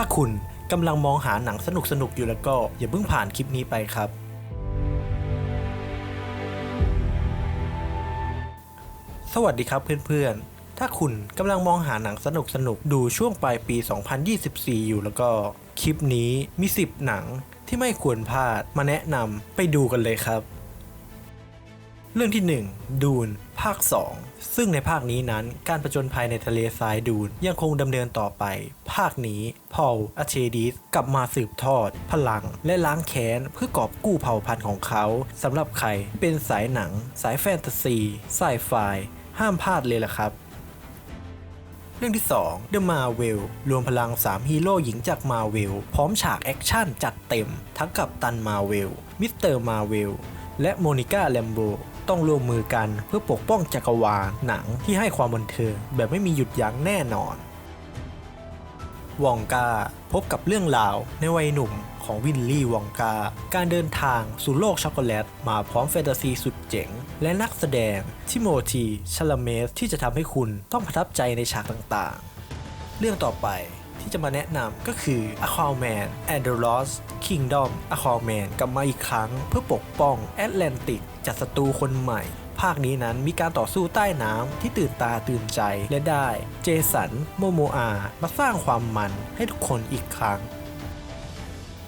ถ้าคุณกำลังมองหาหนังสนุกๆอยู่แล้วก็อย่าเพิ่งผ่านคลิปนี้ไปครับ สวัสดีครับเพื่อนๆ ถ้าคุณกำลังมองหาหนังสนุกๆดูช่วงปลายปี 2024 อยู่แล้วก็ คลิปนี้มี 10 หนังที่ไม่ควรพลาดมาแนะนำไปดูกันเลยครับ เรื่องที่ 1 ดูน ภาค 2 ซึ่งในภาคนี้นั้นการประจนภัยในทะเลทรายดูนยังคงดำเนินต่อไป ภาคนี้พอลอาเชดิสกลับมาสืบทอด พลัง และล้างแค้นเพื่อกอบกู้เผ่าพันธุ์ของเขาสำหรับใครเป็นสายหนัง สายแฟนตาซีไซไฟห้ามพลาดเลยล่ะครับเรื่องที่ 2 The Marvel รวมพลัง 3 ฮีโร่หญิงจาก Marvel พร้อมฉากแอคชั่นจัดเต็ม ทั้งกับตัน Marvel มิสเตอร์ Marvel และโมนิก้าแลมโบ ต้องร่วมมือกันเพื่อปกป้องจักรวาลหนังที่ให้ความบันเทิงแบบไม่มีหยุดยั้งแน่นอน วองกาพบกับเรื่องราวในวัยหนุ่มของวินลี่วองกา การเดินทางสู่โลกช็อกโกแลต มาพร้อมแฟนตาซีสุดเจ๋ง และนักแสดงทิโมธีชลาเมสที่จะทำให้คุณต้องประทับใจในฉากต่างๆ เรื่องต่อไป ที่จะมาแนะนำก็คือ Aquaman and the Lost Kingdom Aquaman กลับมาอีกครั้งเพื่อปกป้องแอตแลนติกจากศัตรูคนใหม่ ภาคนี้นั้นมีการต่อสู้ใต้น้ำที่ตื่นตาตื่นใจและได้ เจสัน โมโมอามาสร้างความมันให้ทุกคนอีกครั้ง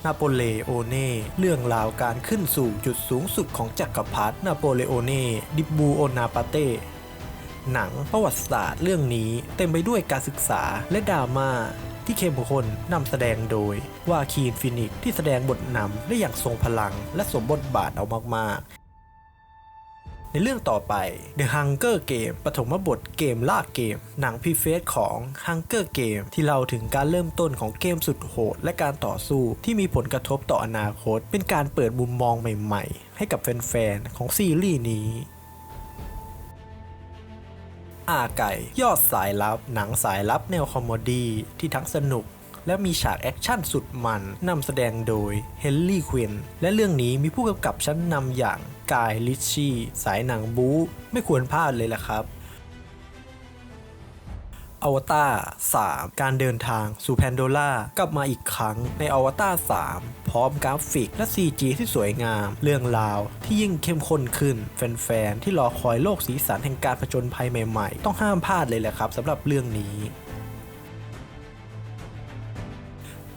นาโปเลโอเน่เรื่องราวการขึ้นสู่จุดสูงสุดของจักรพรรดินาโปเลโอเน่ดิบูโอนาปาเต้หนังประวัติศาสตร์เรื่องนี้เต็มไปด้วยการศึกษาและดราม่า ที่เข้มข้นนำแสดงโดยวาคีนฟินิกซ์ที่แสดงบทนำได้อย่างทรงพลังและสมบทบาทเอามากๆในเรื่องต่อไป The Hunger Game ปฐมบทเกมล่าเกม หนังพีเฟสของ Hunger Game ที่เล่าถึงการเริ่มต้นของเกมสุดโหด และการต่อสู้ที่มีผลกระทบต่ออนาคต เป็นการเปิดมุมมองใหม่ๆ ให้กับแฟนๆ ของซีรีส์นี้ อาไก่ ยอดสายลับ หนังสายลับแนวคอมเมดี้ที่ทั้งสนุก และมีฉากแอคชั่นสุดมันนำแสดงโดยเฮนรี่ควินและเรื่องนี้มีผู้กำกับชั้นนำอย่างกายลิชชี่ สายหนังบู๊ไม่ควรพลาดเลยล่ะครับ อวตาร3 การเดินทางสู่แพนโดล่ากลับมาอีกครั้งในอวตาร3 พร้อมกราฟิกและ CG ที่สวยงาม เรื่องราวที่ยิ่งเข้มข้นขึ้น แฟนๆ ที่รอคอยโลกสีสันแห่งการผจญภัยใหม่ๆ ต้องห้ามพลาดเลยแหละครับสำหรับเรื่องนี้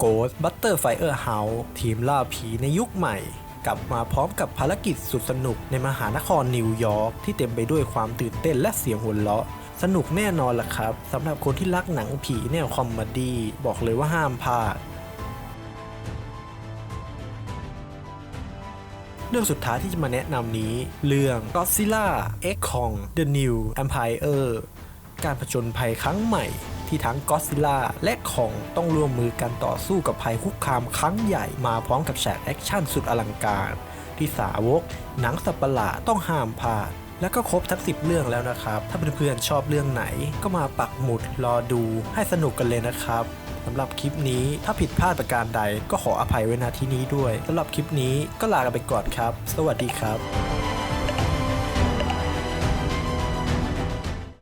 Ghost Butterfire House ทีมล่าผีในยุคใหม่กลับมาพร้อมกับภารกิจสุดสนุกในมหานครนิวยอร์กที่เต็มไปด้วยความตื่นเต้นและเสียงหัวเราะ สนุกแน่นอนล่ะครับสำหรับคนที่รักหนังผีแนวคอมเมดี้บอกเลยว่าห้ามพลาดเรื่องสุดท้ายที่จะมาแนะนำนี้ เรื่อง Godzilla X Kong The New Empire การผจญภัยครั้งใหม่ที่ทั้งก็ d ซิล่าและคองต้องร่วมมือกันต่อสู้กับภัยคุกคามครั้งใหญ่มาพร้อมกับฉากแอคชั่นสุดอลังการ ที่สาวกหนังสัตว์ประหลาดต้องห้ามพลาด แล้วก็ครบทั้ง 10 เรื่องแล้วนะครับ ถ้าเพื่อนๆชอบเรื่องไหน ก็มาปักหมุดรอดูให้สนุกกันเลยนะครับสำหรับคลิปนี้ถ้าผิดพลาดประการใดก็ขออภัยไว้ณที่นี้ด้วยสำหรับคลิปนี้ก็ลากันไปก่อนครับ สวัสดีครับ